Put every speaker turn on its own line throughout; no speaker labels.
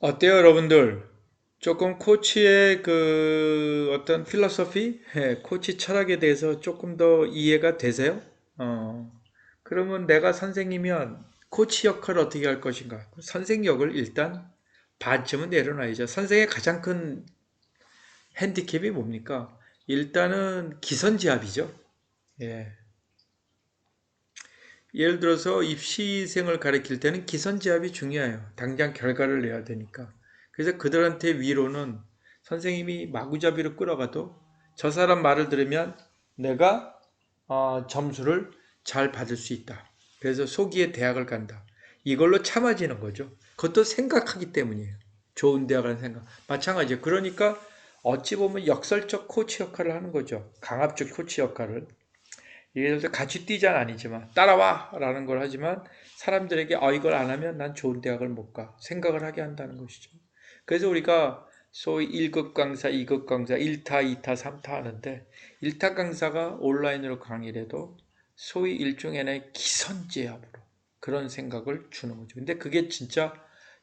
어때요, 여러분들? 조금 코치의 그 어떤 필로소피, 예, 코치 철학에 대해서 조금 더 이해가 되세요? 어, 그러면 내가 선생이면 코치 역할을 어떻게 할 것인가? 선생 역을 일단 반쯤은 내려놔야죠. 선생의 가장 큰 핸디캡이 뭡니까? 일단은 기선제압이죠. 예. 예를 들어서 입시생을 가르칠 때는 기선제압이 중요해요. 당장 결과를 내야 되니까. 그래서 그들한테 위로는 선생님이 마구잡이로 끌어가도 저 사람 말을 들으면 내가 어, 점수를 잘 받을 수 있다. 그래서 소기의 대학을 간다. 이걸로 참아지는 거죠. 그것도 생각하기 때문이에요. 좋은 대학을 생각. 마찬가지예요. 그러니까 어찌 보면 역설적 코치 역할을 하는 거죠. 강압적 코치 역할을. 예를 들어서 같이 뛰자는 아니지만 따라와 라는 걸 하지만 사람들에게 아 이걸 안 하면 난 좋은 대학을 못 가. 생각을 하게 한다는 것이죠. 그래서 우리가 소위 1급 강사, 2급 강사, 1타, 2타, 3타 하는데 1타 강사가 온라인으로 강의를 해도 소위 일종의 기선제압으로 그런 생각을 주는 거죠. 근데 그게 진짜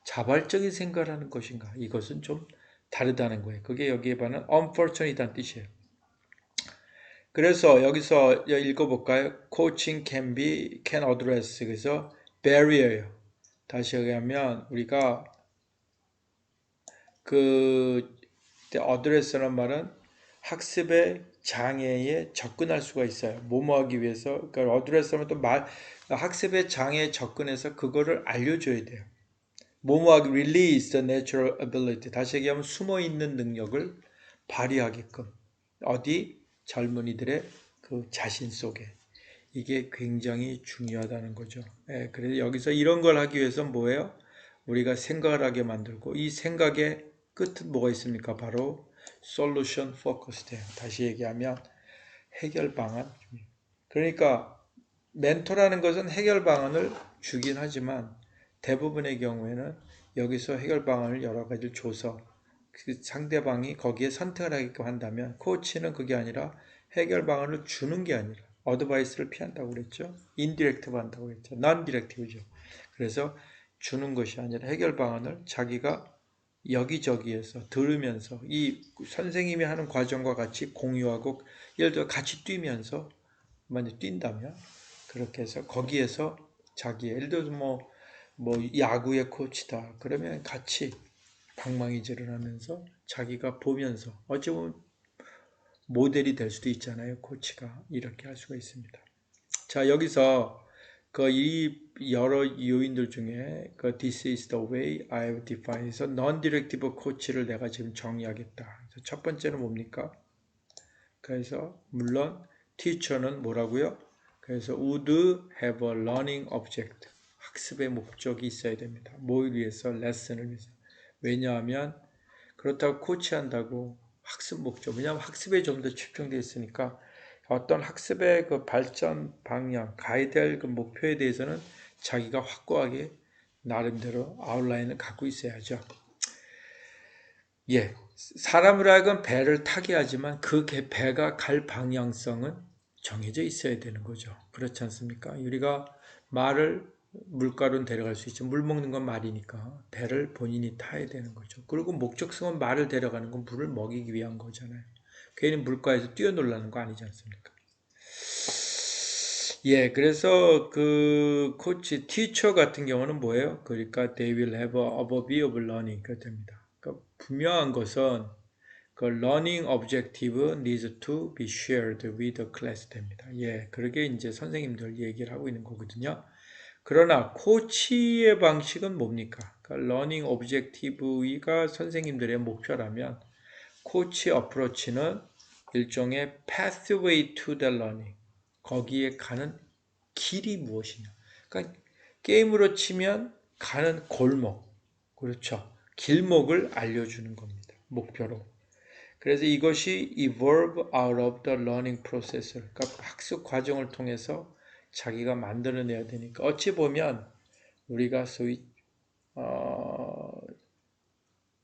자발적인 생각을 하는 것인가? 이것은 좀 다르다는 거예요. 그게 여기에 반한 unfortunate란 뜻이에요. 그래서 여기서 읽어볼까요? Coaching can be, can address. 그래서 barrier예요. 다시 얘기하면 우리가 그 address라는 말은 학습의 장애에 접근할 수가 있어요. 뭐뭐 하기 위해서. 그러니까 address하면 또 말, 학습의 장애에 접근해서 그거를 알려줘야 돼요. 뭐뭐 하기, release the natural ability. 다시 얘기하면 숨어 있는 능력을 발휘하게끔. 어디? 젊은이들의 그 자신 속에 이게 굉장히 중요하다는 거죠. 예, 그래서 여기서 이런 걸 하기 위해서 뭐예요? 우리가 생각을 하게 만들고 이 생각의 끝은 뭐가 있습니까? 바로 솔루션 포커스돼요. 다시 얘기하면 해결 방안. 그러니까 멘토라는 것은 해결 방안을 주긴 하지만 대부분의 경우에는 여기서 해결 방안을 여러 가지를 줘서 그 상대방이 거기에 선택을 하게끔 한다면 코치는 그게 아니라 해결 방안을 주는 게 아니라 어드바이스를 피한다고 그랬죠. 인디렉티브 한다고 그랬죠. 난 디렉티브죠. 그래서 주는 것이 아니라 해결 방안을 자기가 여기저기에서 들으면서 이 선생님이 하는 과정과 같이 공유하고 예를 들어 같이 뛰면서 만약 뛴다면 그렇게 해서 거기에서 자기 예를 들어서 뭐, 뭐 야구의 코치다 그러면 같이 방망이질을 하면서 자기가 보면서 어찌 보면 모델이 될 수도 있잖아요. 코치가 이렇게 할 수가 있습니다. 자 여기서 그 이 여러 요인들 중에 그 This is the way I've defined에서 non-directive coach를 내가 지금 정의하겠다. 첫 번째는 뭡니까? 그래서 물론 teacher는 뭐라고요? 그래서 would have a learning object. 학습의 목적이 있어야 됩니다. 뭘 위해서? 레슨을 위해서. 왜냐하면 그렇다고 코치한다고 학습 목적. 왜냐하면 학습에 좀 더 집중되어 있으니까 어떤 학습의 그 발전 방향, 가야 될그 목표에 대해서는 자기가 확고하게 나름대로 아웃라인을 갖고 있어야죠. 예. 사람을 하여금 배를 타게 하지만 그 배가 갈 방향성은 정해져 있어야 되는 거죠. 그렇지 않습니까? 우리가 말을 물가로 데려갈 수 있죠. 물 먹는 건 말이니까 배를 본인이 타야 되는 거죠. 그리고 목적성은 말을 데려가는 건 물을 먹이기 위한 거잖아요. 괜히 물가에서 뛰어놀라는 거 아니지 않습니까? 예, 그래서 그 코치, 티처 같은 경우는 뭐예요? 그러니까 they will have a overview of learning 그 됩니다. 그러니까 분명한 것은 그 learning objective needs to be shared with the class 됩니다. 예, 그러게 이제 선생님들 얘기를 하고 있는 거거든요. 그러나 코치의 방식은 뭡니까? 그러니까 러닝 오브젝티브가 선생님들의 목표라면 코치 어프로치는 일종의 pathway to the learning. 거기에 가는 길이 무엇이냐? 그러니까 게임으로 치면 가는 골목. 그렇죠? 길목을 알려주는 겁니다. 목표로. 그래서 이것이 evolve out of the learning process. 그러니까 학습 과정을 통해서 자기가 만들어내야 되니까 어찌 보면 우리가 소위 어,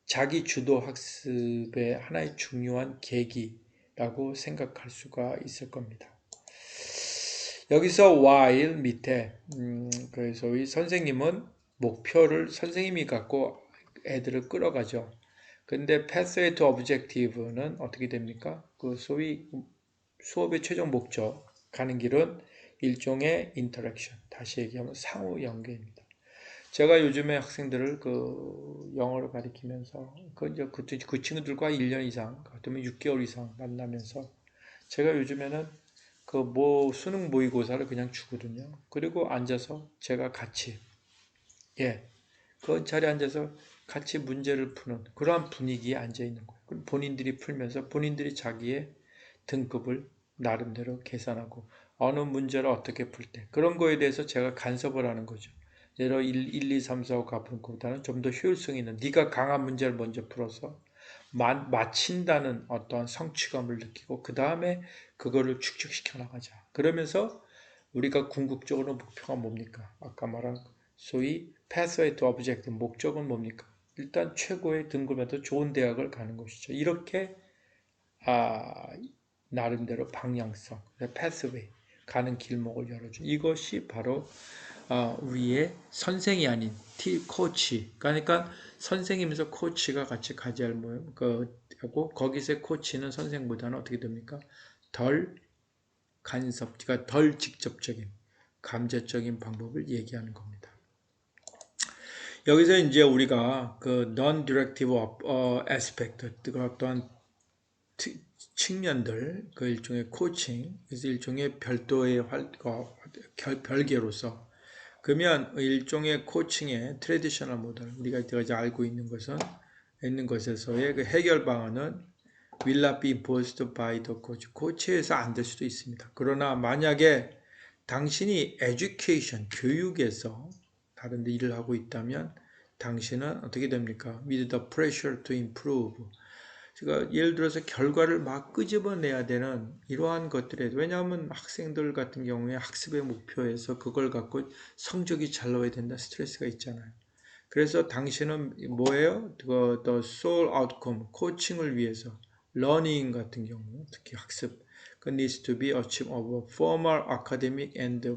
자기 주도 학습의 하나의 중요한 계기라고 생각할 수가 있을 겁니다. 여기서 while 밑에 음, 그래서 이 선생님은 목표를 선생님이 갖고 애들을 끌어가죠. 근데 pathway to objective는 어떻게 됩니까? 그 소위 수업의 최종 목적 가는 길은 일종의 인터랙션. 다시 얘기하면 상호 연계입니다. 제가 요즘에 학생들을 그 영어를 가리키면서 그 이제 그, 그 친구들과 1년 이상, 그러면 6개월 이상 만나면서 제가 요즘에는 그 뭐 수능 모의고사를 그냥 주거든요. 그리고 앉아서 제가 같이 예, 그 자리에 앉아서 같이 문제를 푸는 그러한 분위기에 앉아 있는 거예요. 본인들이 풀면서 본인들이 자기의 등급을 나름대로 계산하고 어느 문제를 어떻게 풀 때 그런 거에 대해서 제가 간섭을 하는 거죠. 예를 1, 1 2, 3, 4, 5 가부는 것보다는 좀 더 효율성 있는 네가 강한 문제를 먼저 풀어서 마, 마친다는 어떠한 성취감을 느끼고 그 다음에 그거를 축적시켜 나가자. 그러면서 우리가 궁극적으로 목표가 뭡니까? 아까 말한 소위 pathway to object 목적은 뭡니까? 일단 최고의 등급에도 좋은 대학을 가는 것이죠. 이렇게 아, 나름대로 방향성, pathway 가는 길목을 열어준 이것이 바로 아, 우리의 선생이 아닌 티 코치. 그러니까 선생님에서 코치가 같이 가지 할 모임 그 하고 거기서의 코치는 선생보다는 어떻게 됩니까? 덜 간섭, 그러니까 덜 직접적인 감제적인 방법을 얘기하는 겁니다. 여기서 이제 우리가 그 non-directive 어, aspect, 그 어떠한 측면들, 그 일종의 코칭, 그래서 일종의 별도의 활, 어, 별개로서 그러면 일종의 코칭의 트레디셔널 모델, 우리가 이제 알고 있는 것은 있는 것에서의 그 해결 방안은 will not be imposed by the coach. 코치에서 안 될 수도 있습니다. 그러나 만약에 당신이 education, 교육에서 다른 데 일을 하고 있다면 당신은 어떻게 됩니까? With the pressure to improve. 제가 예를 들어서 결과를 막 끄집어내야 되는 이러한 것들에 왜냐하면 학생들 같은 경우에 학습의 목표에서 그걸 갖고 성적이 잘 나와야 된다 스트레스가 있잖아요. 그래서 당신은 뭐예요? 그 the soul outcome 코칭을 위해서 learning 같은 경우 특히 학습 그 needs to be achieved of formal academic and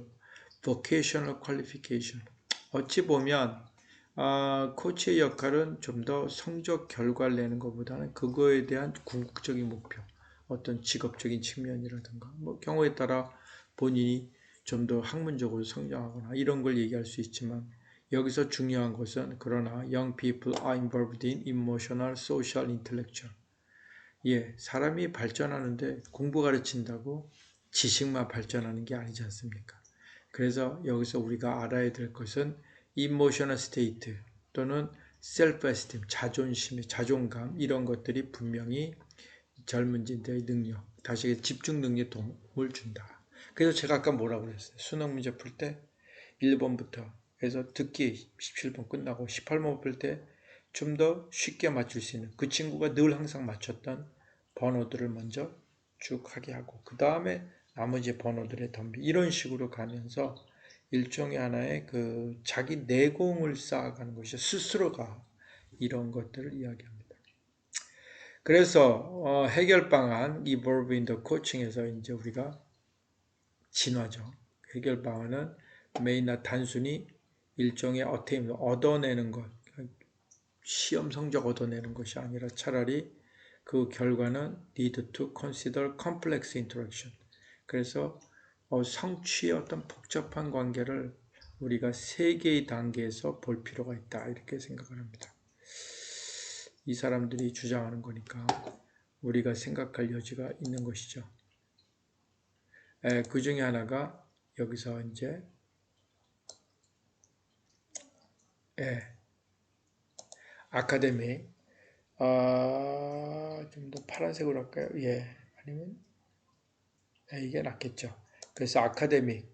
vocational qualification. 어찌 보면 아, 코치의 역할은 좀 더 성적 결과를 내는 것보다는 그거에 대한 궁극적인 목표, 어떤 직업적인 측면이라든가, 뭐 경우에 따라 본인이 좀 더 학문적으로 성장하거나 이런 걸 얘기할 수 있지만 여기서 중요한 것은 그러나 young people are involved in emotional, social, intellectual. 예, 사람이 발전하는데 공부 가르친다고 지식만 발전하는 게 아니지 않습니까? 그래서 여기서 우리가 알아야 될 것은 emotional state 또는 self-esteem, 자존심, 자존감 이런 것들이 분명히 젊은이들의 능력, 다시 집중 능력에 도움을 준다. 그래서 제가 아까 뭐라고 그랬어요? 수능 문제 풀 때 1번부터 해서 듣기 17번 끝나고 18번 풀 때 좀 더 쉽게 맞출 수 있는 그 친구가 늘 항상 맞췄던 번호들을 먼저 쭉 하게 하고 그 다음에 나머지 번호들의 덤비 이런 식으로 가면서 일종의 하나의 그 자기 내공을 쌓아가는 것이 스스로가 이런 것들을 이야기합니다. 그래서 어, 해결 방안 evolve in the coaching에서 이제 우리가 진화죠. 해결 방안은 메인나 단순히 일종의 어테임 얻어내는 것, 시험 성적 얻어내는 것이 아니라 차라리 그 결과는 need to consider complex interaction. 그래서 어, 성취의 어떤 복잡한 관계를 우리가 세 개의 단계에서 볼 필요가 있다 이렇게 생각을 합니다. 이 사람들이 주장하는 거니까 우리가 생각할 여지가 있는 것이죠. 에, 그 중에 하나가 여기서 이제 예, 아카데미 아, 좀 더 파란색으로 할까요? 예, 아니면 예, 이게 낫겠죠. 그래서 아카데믹,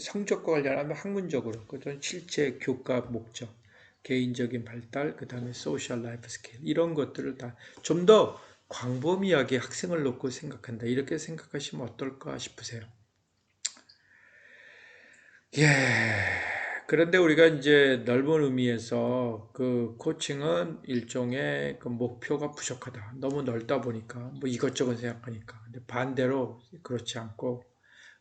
성적과 관련하면 학문적으로, 그다음 실제 교과 목적, 개인적인 발달, 그 다음에 소셜 라이프 스킬 이런 것들을 다 좀 더 광범위하게 학생을 놓고 생각한다. 이렇게 생각하시면 어떨까 싶으세요. 예. 그런데 우리가 이제 넓은 의미에서 그 코칭은 일종의 그 목표가 부족하다. 너무 넓다 보니까 뭐 이것저것 생각하니까. 근데 반대로 그렇지 않고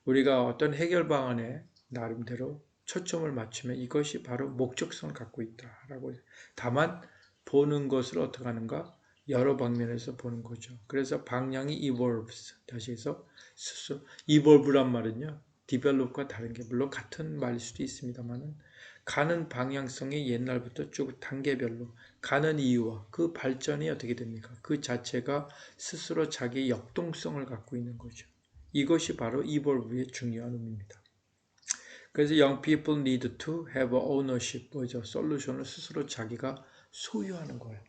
우리가 어떤 해결 방안에 나름대로 초점을 맞추면 이것이 바로 목적성을 갖고 있다라고. 다만 보는 것을 어떻게 하는가? 여러 방면에서 보는 거죠. 그래서 방향이 evolves. 다시 해서 스스로 evolve란 말은요. develop과 다른 게 물론 같은 말일 수도 있습니다만은 가는 방향성이 옛날부터 쭉 단계별로 가는 이유와 그 발전이 어떻게 됩니까? 그 자체가 스스로 자기의 역동성을 갖고 있는 거죠. 이것이 바로 evolve의 중요한 의미입니다. 그래서 young people need to have ownership, 뭐죠? 솔루션을 스스로 자기가 소유하는 거예요.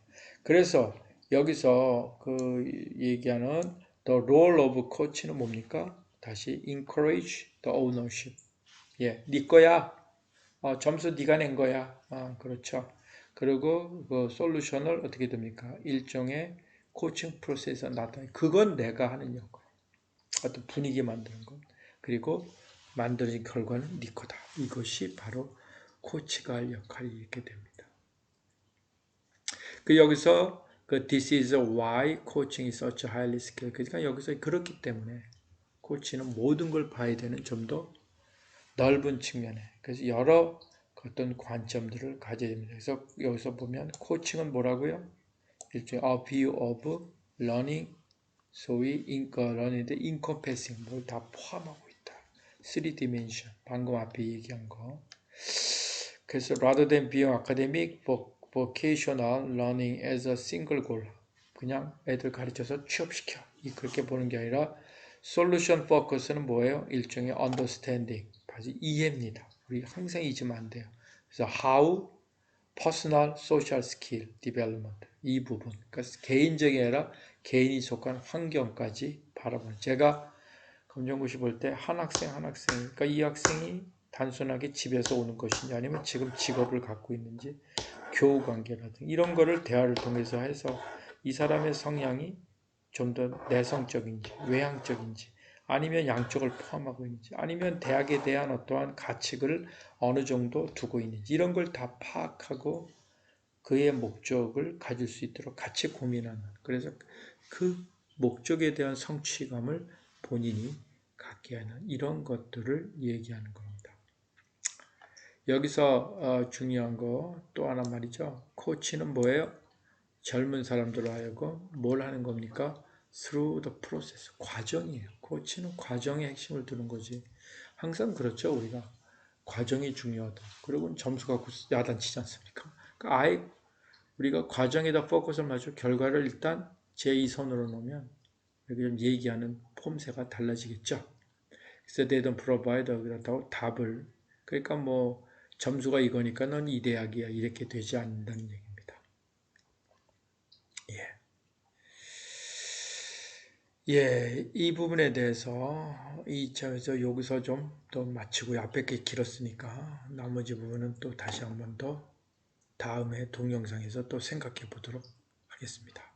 그래서 여기서 그 얘기하는 the role of coach는 뭡니까? 다시 encourage the ownership. 예, 네 거야. 어, 점수 네가 낸 거야. 어, 그렇죠. 그리고 그 솔루션을 어떻게 됩니까? 일종의 코칭 프로세스에 나타내. 그건 내가 하는 역할. 어떤 분위기 만드는 것. 그리고 만들어진 결과는 네 거다. 이것이 바로 코치가 할 역할이 있게 됩니다. 그 여기서 그 this is why coaching is such a highly skilled. 그러니까 여기서 그렇기 때문에 코치는 모든 걸 봐야 되는 좀 더 넓은 측면에 그래서 여러 어떤 관점들을 가져야 됩니다. 그래서 여기서 보면 코칭은 뭐라고요? 일종의 a view of learning, 소위 learning인데 encompassing 뭘다 포함하고 있다. 3 dimension 방금 앞에 얘기한 거. 그래서 rather than being academic, vocational learning as a single goal 그냥 애들 가르쳐서 취업시켜 이 그렇게 보는 게 아니라 solution focus는 뭐예요? 일종의 understanding 바로 이해입니다. 우리 항상 잊으면 안 돼요. 그래서 how personal social skill development 이 부분. 그러니까 개인적이 아니라 개인이 속한 환경까지 바라보는. 제가 검정고시 볼 때 한 학생 한 학생 그러니까 이 학생이 단순하게 집에서 오는 것이냐 아니면 지금 직업을 갖고 있는지 교우 관계라든 이런 거를 대화를 통해서 해서 이 사람의 성향이 좀 더 내성적인지 외향적인지 아니면 양쪽을 포함하고 있는지 아니면 대학에 대한 어떠한 가치를 어느 정도 두고 있는지 이런 걸 다 파악하고 그의 목적을 가질 수 있도록 같이 고민하는 그래서 그 목적에 대한 성취감을 본인이 갖게 하는 이런 것들을 얘기하는 겁니다. 여기서 어, 중요한 거 또 하나 말이죠. 코치는 뭐예요? 젊은 사람들로 하여금 뭘 하는 겁니까? through the process. 과정이에요. 코치는 과정의 핵심을 두는 거지. 항상 그렇죠, 우리가. 과정이 중요하다. 그리고 점수 갖고 야단치지 않습니까? 그러니까 아예 우리가 과정에다 포커스를 맞추고 결과를 일단 제2선으로 놓으면 여기 좀 얘기하는 폼새가 달라지겠죠. 그래서 they don't provide 그렇다고 답을 그러니까 뭐 점수가 이거니까 넌 이 대학이야 이렇게 되지 않는다는 얘기입니다. 예. 예, 이 부분에 대해서 이 점에서 여기서 좀 더 마치고요. 앞에 게 길었으니까 나머지 부분은 또 다시 한번 더 다음에 동영상에서 또 생각해 보도록 하겠습니다.